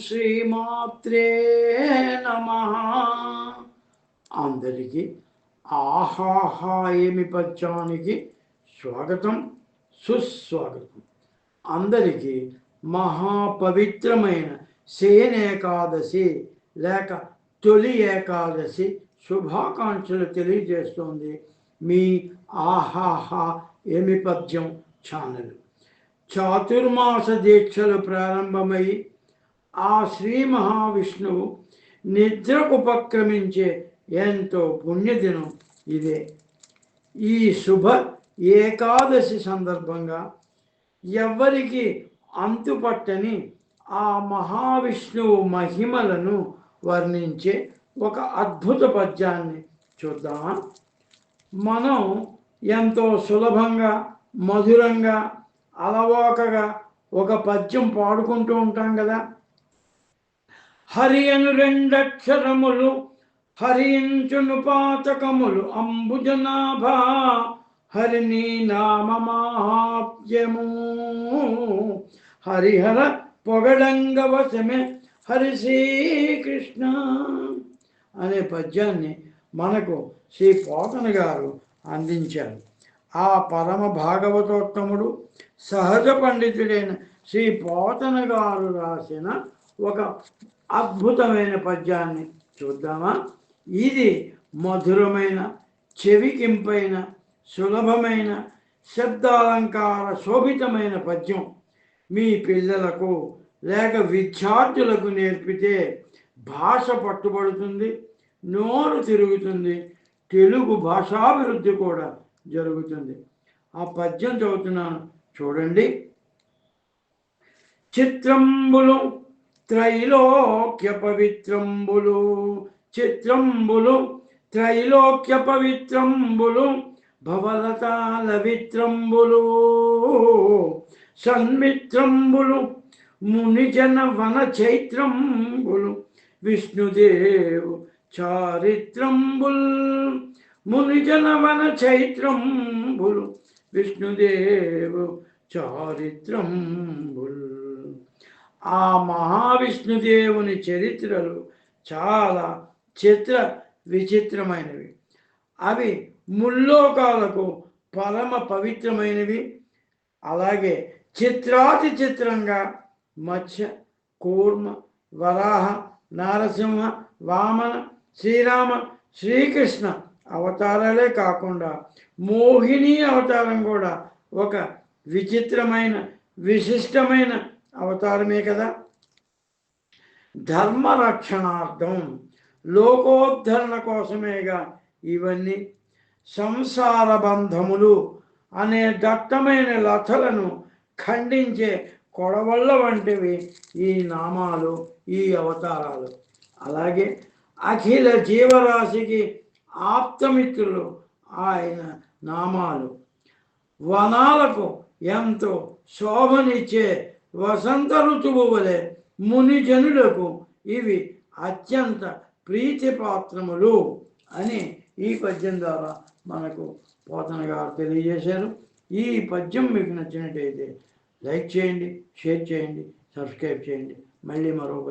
శ్రీమాత్రే నమ. అందరికీ ఆహాహా ఏమి పద్యానికి స్వాగతం సుస్వాగతం. అందరికీ మహాపవిత్రమైన సేన ఏకాదశి లేక తొలి ఏకాదశి శుభాకాంక్షలు తెలియజేస్తోంది మీ ఆహాహా ఏమి పద్యం ఛానల్. చాతుర్మాస దీక్షలు ప్రారంభమై ఆ శ్రీ మహావిష్ణువు నిద్రకు ఉపక్రమించే ఎంతో పుణ్యదినం ఇదే. ఈ శుభ ఏకాదశి సందర్భంగా ఎవ్వరికి అంతుపట్టని ఆ మహావిష్ణువు మహిమలను వర్ణించే ఒక అద్భుత పద్యాన్ని చూద్దామా? మనం ఎంతో సులభంగా మధురంగా అలవోకగా ఒక పద్యం పాడుకుంటూ ఉంటాం కదా. హరి అను రెండక్షరములు హరించును పాతకములు అంబుజనాభా హరిని నామమాప్యము హరిహర పొగడంగవశమే హరి శ్రీకృష్ణ అనే పద్యాన్ని మనకు శ్రీ పోతన గారు అందించారు. ఆ పరమ భాగవతోత్తముడు సహజ పండితుడైన శ్రీ పోతన గారు రాసిన ఒక అద్భుతమైన పద్యాన్ని చూద్దామా? ఇది మధురమైన చెవికింపైన సులభమైన శబ్దాలంకార శోభితమైన పద్యం. మీ పిల్లలకు లేక విద్యార్థులకు నేర్పితే భాష పట్టుబడుతుంది నోరు తిరుగుతుంది తెలుగు భాషాభివృద్ధి కూడా జరుగుతుంది. ఆ పద్యం చదువుతున్నాను. చూడండి. చిత్రంబులు త్రైలోక్య పవిత్రంబులు చిత్రంబులు త్రైలోక్య పవిత్రంబులు భవలతాల విత్రంబులు సన్మిత్రంబులు మునిజన వన చైత్రంబులు విష్ణుదేవు చారిత్రంబుల్ మునిజన వన చైత్రంబులు విష్ణుదేవు చారిత్రం ఆ మహావిష్ణుదేవుని చరిత్రలు చాలా చిత్ర విచిత్రమైనవి. అవి ముల్లోకాలకు పరమ పవిత్రమైనవి. అలాగే చిత్రాతి చిత్రంగా మత్స్య కూర్మ వరాహ నారసింహ వామన శ్రీరామ శ్రీకృష్ణ అవతారాలే కాకుండా మోహిని అవతారం కూడా ఒక విచిత్రమైన విశిష్టమైన అవతారమే కదా. ధర్మ రక్షణార్థం లోకోద్ధరణ కోసమేగా ఇవన్నీ. సంసార బంధములు అనే దట్టమైన లతలను ఖండించే కొడవళ్ళ వంటివి ఈ నామాలు ఈ అవతారాలు. అలాగే అఖిల జీవరాశికి ఆప్తమిత్రులు ఆయన నామాలు. వనాలకు ఎంతో శోభనిచ్చే వసంత ఋతువు వలె మునిజనులకు ఇవి అత్యంత ప్రీతిపాత్రములు అని ఈ పద్యం ద్వారా మనకు పోతన గారు తెలియజేశారు. ఈ పద్యం మీకు నచ్చినట్టయితే లైక్ చేయండి షేర్ చేయండి సబ్స్క్రైబ్ చేయండి. మళ్ళీ మరో